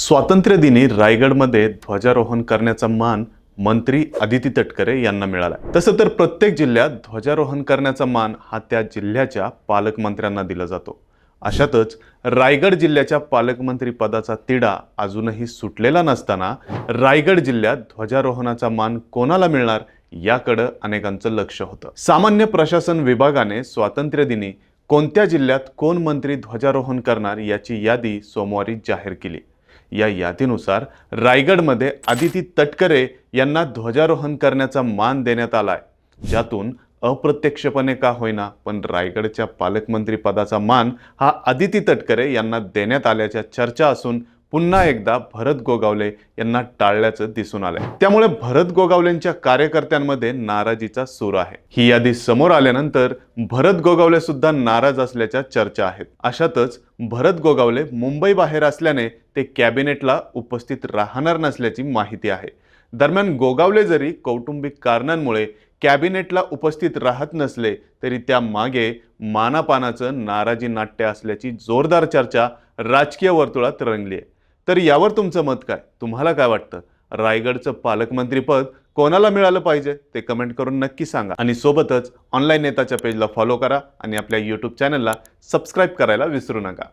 स्वातंत्र्यदिनी रायगडमध्ये ध्वजारोहण करण्याचा मान मंत्री अदिती तटकरे यांना मिळाला. तसं तर प्रत्येक जिल्ह्यात ध्वजारोहण करण्याचा मान हा त्या जिल्ह्याच्या पालकमंत्र्यांना दिला जातो. अशातच रायगड जिल्ह्याच्या पालकमंत्री पदाचा तिढा अजूनही सुटलेला नसताना रायगड जिल्ह्यात ध्वजारोहणाचा मान कोणाला मिळणार याकडं अनेकांचं लक्ष होतं. सामान्य प्रशासन विभागाने स्वातंत्र्यदिनी कोणत्या जिल्ह्यात कोण मंत्री ध्वजारोहण करणार याची यादी सोमवारी जाहीर केली. या यादीनुसार रायगडमध्ये आदिती तटकरे यांना ध्वजारोहण करण्याचा मान देण्यात आलाय. ज्यातून अप्रत्यक्षपणे का होईना पण रायगडच्या पालकमंत्री पदाचा मान हा आदिती तटकरे यांना देण्यात आल्याच्या चर्चा असून पुन्हा एकदा भरत गोगावले यांना टाळल्याचं दिसून आलंय. त्यामुळे भरत गोगावलेंच्या कार्यकर्त्यांमध्ये नाराजीचा सूर आहे. ही यादी समोर आल्यानंतर भरत गोगावले सुद्धा नाराज असल्याच्या चर्चा आहेत. अशातच भरत गोगावले मुंबई बाहेर असल्याने ते कॅबिनेटला उपस्थित राहणार नसल्याची माहिती आहे. दरम्यान गोगावले जरी कौटुंबिक कारणांमुळे कॅबिनेटला उपस्थित राहत नसले तरी त्या मागे मानापानाचं नाराजी नाट्य असल्याची जोरदार चर्चा राजकीय वर्तुळात रंगली आहे तर यावर तुमचं मत काय? तुम्हाला काय वाटतं? रायगडचं पालकमंत्रीपद कोणाला मिळालं पाहिजे? ते कमेंट करून नक्की सांगा. आणि सोबतच ऑनलाईन नेताच्या पेजला फॉलो करा आणि आपल्या यूट्यूब चॅनलला सबस्क्राईब करायला विसरू नका.